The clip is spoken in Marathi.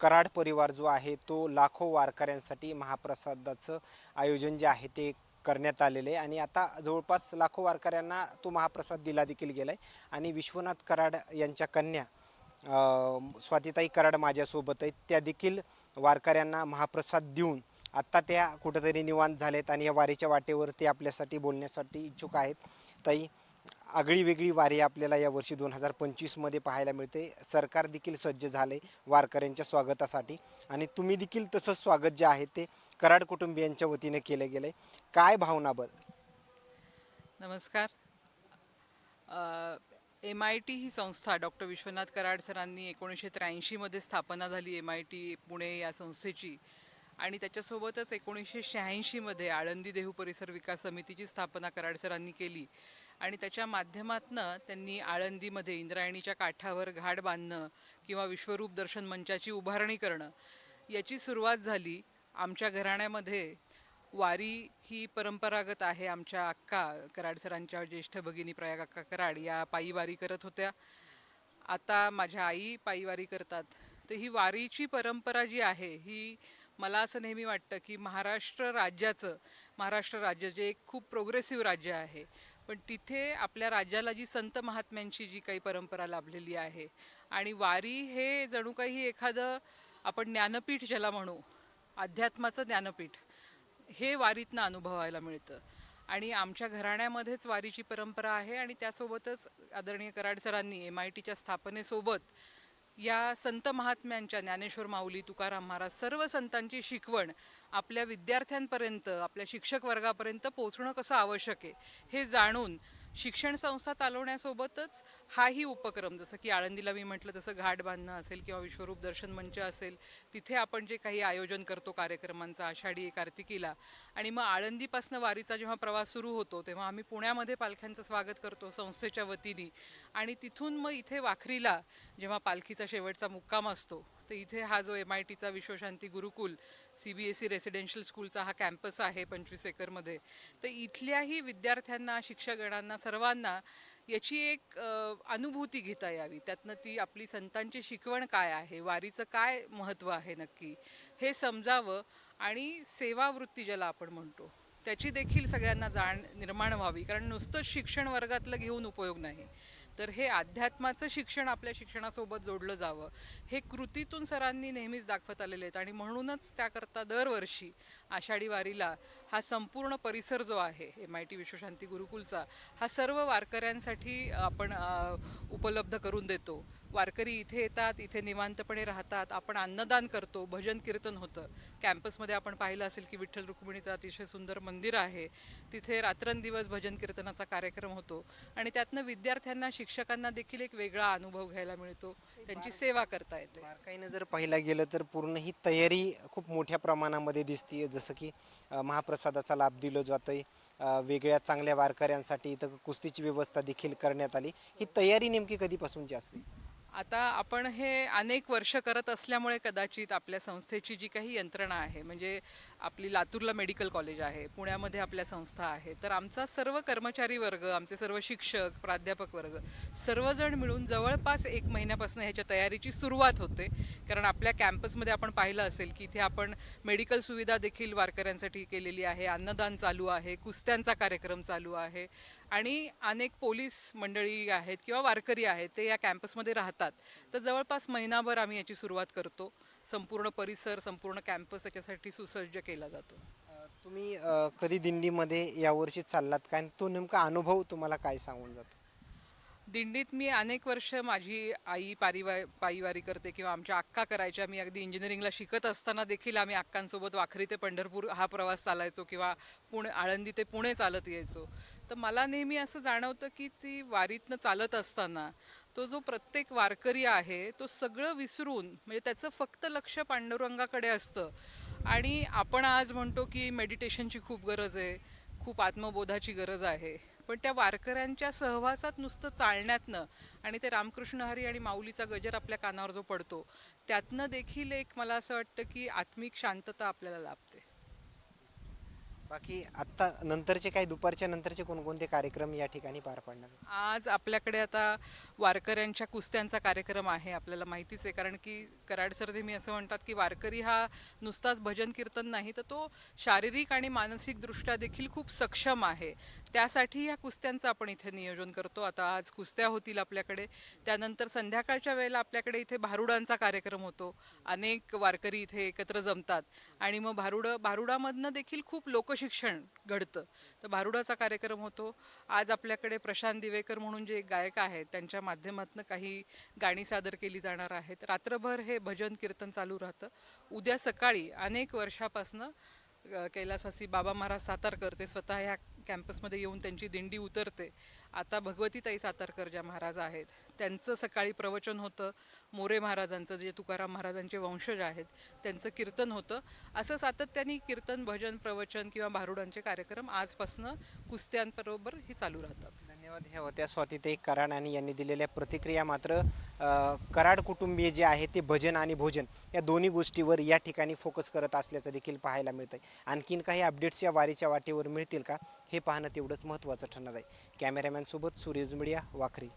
कराड परिवार जो आहे तो लाखो वारकऱ्यांसाठी महाप्रसादाचं आयोजन जे आहे ते करण्यात आलेले आहे. आणि आता जवळपास लाखो वारकऱ्यांना तो महाप्रसाद दिला देखील गेला आहे आणि विश्वनाथ कराड यांच्या कन्या स्वातीताई कराड माझ्यासोबत आहेत. त्या देखील वारकऱ्यांना महाप्रसाद देऊन आत्ता त्या कुठंतरी निवांत झालेत आणि या वारीच्या वाटेवर ते आपल्यासाठी बोलण्यासाठी इच्छुक आहेत. ताई आगळी वेगळी वारी आपल्याला यावर्षी दोन हजार पंचवीसमध्ये पाहायला मिळते. सरकार देखील सज्ज झाले वारकऱ्यांच्या स्वागतासाठी. आणि तुम्ही देखील तसं स्वागत जे आहे ते कराड कुटुंबियांच्या वतीने केलं गेलं आहे काय भावना बल नमस्कार. एम आय टी ही संस्था डॉक्टर विश्वनाथ कराड सरांनी एकोणीसशे त्र्याऐंशीमध्ये स्थापना झाली एम आय टी पुणे या संस्थेची. आणि त्याच्यासोबतच एकोणीसशे शहाऐंशीमध्ये आळंदी देहू परिसर विकास समितीची स्थापना कराड सरांनी केली. आणि त्याच्या माध्यमातनं त्यांनी आळंदीमध्ये इंद्रायणीच्या काठावर घाट बांधणं किंवा विश्वरूप दर्शन मंचाची उभारणी करणं याची सुरुवात झाली आमच्या घराण्यामध्ये. वारी ही परंपरागत आहे. आमच्या अक्का कराड सरांच्या ज्येष्ठ भगिनी प्रयाग अक्का कराड या पायी वारी करत होत्या. आता माझ्या आई पायी वारी करतात. तर ही वारीची परंपरा जी आहे ही मला असं नेहमी वाटतं की महाराष्ट्र राज्याचं महाराष्ट्र राज्य जे एक खूप प्रोग्रेसिव्ह राज्य आहे पण तिथे आपल्या राज्याला जी संत महात्म्यांची जी काही परंपरा लाभलेली आहे आणि वारी हे जणू काही एखादं आपण ज्ञानपीठ ज्याला म्हणू अध्यात्माचं ज्ञानपीठ हे वारीतनं अनुभवायला मिळतं. आणि आमच्या घराण्यामध्येच वारीची परंपरा आहे आणि त्यासोबतच आदरणीय कराड सरांनी एम आय टीच्या स्थापनेसोबत या संत महात्म्यांच्या ज्ञानेश्वर माऊली तुकाराम महाराज सर्व संतांची शिकवण आपल्या विद्यार्थ्यांपर्यंत आपल्या शिक्षक वर्गापर्यंत पोहोचणं कसं आवश्यक आहे हे जाणून शिक्षण संस्था चालवण्यासोबतच हाही उपक्रम जसं की आळंदीला मी म्हटलं तसं घाट बांधणं असेल किंवा विश्वरूप दर्शन मंच असेल तिथे आपण जे काही आयोजन करतो कार्यक्रमांचा आषाढी एक कार्तिकीला. आणि मग आळंदीपासून वारीचा जेव्हा प्रवास सुरू होतो तेव्हा आम्ही पुण्यामध्ये पालख्यांचं स्वागत करतो संस्थेच्या वतीने. आणि तिथून मग इथे वाखरीला जेव्हा पालखीचा शेवटचा मुक्काम असतो तर इथे हा जो एम आय टीचा Vishwashanti Gurukul C B S E residential स्कूलचा हा कॅम्पस आहे पंचवीस एकरमध्ये. तर इथल्याही विद्यार्थ्यांना शिक्षकगणांना सर्वांना याची एक अनुभूती घेता यावी. त्यातनं ती आपली संतांची शिकवण काय आहे? वारीचं काय महत्त्व आहे नक्की? हे समजावं आणि सेवावृत्ती ज्याला आपण म्हणतो त्याची देखील सगळ्यांना जाण निर्माण व्हावी. कारण नुसतंच शिक्षण वर्गातलं घेऊन उपयोग नाही. तर हे अध्यात्माचं शिक्षण आपल्या शिक्षणासोबत जोडलं जावं. हे कृतीतून सरांनी नेहमीच दाखवत आलेले आहेत आणि म्हणूनच त्याकरता दरवर्षी आषाढी वारीला हा संपूर्ण परिसर जो आहे एम आय टी विश्वशांती गुरुकुलचा हा सर्व वारकऱ्यांसाठी आपण उपलब्ध करून देतो. वारकरी इथे येतात इथे निवांतपणे राहतात आपण अन्नदान करतो भजन कीर्तन होतं. कॅम्पसमध्ये आपण पाहिलं असेल की विठ्ठल रुक्मिणीचं अतिशय सुंदर मंदिर आहे. तिथे रात्रंदिवस भजन कीर्तनाचा कार्यक्रम होतो आणि त्यातनं विद्यार्थ्यांना शिक्षकांना देखील एक वेगळा अनुभव घ्यायला मिळतो. त्यांची सेवा करता येते. बारकाईनं जर पाहिलं गेलं तर पूर्ण ही तयारी खूप मोठ्या प्रमाणामध्ये दिसते जसं की महाप्रसादाचा लाभ दिला जातो आहे वेगळ्या चांगल्या वारकऱ्यांसाठी इथं कुस्तीची व्यवस्था देखील करण्यात आली. ही तयारी नेमकी कधीपासूनची असते? आता आपण हे अनेक वर्ष करत असल्यामुळे कदाचित आपल्या संस्थेची जी काही यंत्रणा आहे म्हणजे आपली लातूरला मेडिकल कॉलेज आहे पुण्यामध्ये आपल्या संस्था आहे तर आमचा सर्व कर्मचारी वर्ग आमचे सर्व शिक्षक प्राध्यापक वर्ग सर्वजण मिळून जवळपास एक महिन्यापासून ह्याच्या तयारीची सुरुवात होते. कारण आपल्या कॅम्पसमध्ये आपण पाहिलं असेल की इथे आपण मेडिकल सुविधा देखील वारकऱ्यांसाठी केलेली आहे अन्नदान चालू आहे कुस्त्यांचा कार्यक्रम चालू आहे आणि अनेक पोलीस मंडळी आहेत किंवा वारकरी आहेत ते या कॅम्पसमध्ये राहतात. तर जवळपास महिनाभर आम्ही याची सुरुवात करतो. संपूर्ण परिसर संपूर्ण कॅम्पस त्याच्यासाठी सुसज्ज केला जातो. तुम्ही अं, कधी दिंडीमध्ये यावर्षी चाललात काय आणि तो नेमका अनुभव तुम्हाला काय सांगून जातो? दिंडीत मी अनेक वर्ष माझी आई पारिवा पायीवारी करते किंवा आमच्या अक्का करायच्या. मी अगदी इंजिनिअरिंगला शिकत असताना देखील आम्ही अक्कांसोबत वाखरी ते पंढरपूर हा प्रवास चालायचो किंवा पुणे आळंदी ते पुणे चालत यायचो. तर मला नेहमी असं जाणवतं की ती वारीतनं चालत असताना तो जो प्रत्येक वारकरी आहे तो सगळं विसरून म्हणजे त्याचं फक्त लक्ष पांडुरंगाकडे असतं. आणि आपण आज म्हणतो की मेडिटेशनची खूप गरज आहे खूप आत्मबोधाची गरज आहे. पण त्या वारकऱ्यांच्या सहवासात नुसतं चालण्यातनं आणि ते रामकृष्ण हरी आणि माऊलीचा गजर आपल्या कानावर जो पडतो त्यातनं देखील एक मला असं वाटतं की आत्मिक शांतता आपल्याला लाभते. बाकी आत्ता नंतरचे काही दुपारच्या नंतरचे कोणकोणते कार्यक्रम या ठिकाणी पार पडणार? आहेत? आज आपल्याकडे आता वारकऱ्यांच्या कुस्त्यांचा कार्यक्रम आहे आपल्याला माहितीच आहे. कारण की कराड सर नेहमी असं म्हणतात की वारकरी हा नुसताच भजन कीर्तन नाही तर तो शारीरिक आणि मानसिकदृष्ट्या देखील खूप सक्षम आहे. त्यासाठी या कुस्त्यांचं आपण इथे नियोजन करतो. आता आज कुस्त्या होतील आपल्याकडे. त्यानंतर संध्याकाळच्या वेळेला आपल्याकडे इथे भारुडांचा कार्यक्रम होतो. अनेक वारकरी इथे एकत्र जमतात. आणि मग भारुडं भारुडामधनं देखील खूप लोक शिक्षण घडतं. तर भारुडाचा कार्यक्रम होतो. आज आपल्याकडे प्रशांत दिवेकर म्हणून जे गायक आहेत त्यांच्या माध्यमातून काही गाणी सादर केली जाणार आहेत. रात्रभर हे भजन कीर्तन चालू राहतं. उद्या सकाळी अनेक वर्षापासनं कैलासवासी कैलासासी बाबा महाराज सातारकर ते स्वतः ह्या कॅम्पसमध्ये येऊन त्यांची दिंडी उतरते. आता भगवतीताई सातारकर ज्या महाराज आहेत त्यांचं सकाळी प्रवचन होतं. मोरे महाराजांचं जे तुकाराम महाराजांचे वंशज आहेत त्यांचं कीर्तन होतं. असं सातत्याने कीर्तन भजन प्रवचन किंवा भारुडांचे कार्यक्रम आजपासनं कुस्त्यांबरोबर ही चालू राहतात. धन्यवाद. हे होत्या स्वातीताई कराड आणि यांनी दिलेल्या प्रतिक्रिया मात्र कराड कुटुंबीय जे आहे ते भजन आणि भोजन या दोन्ही गोष्टीवर या ठिकाणी फोकस करत असल्याचं देखील पाहायला मिळतं आहे आणखीन काही अपडेट्स या वारीच्या वाटेवर मिळतील का? हे पाहणं तेवढंच महत्त्वाचं ठरणार आहे. कॅमेरामॅनसोबत सूर्यज मीडिया वाखरी.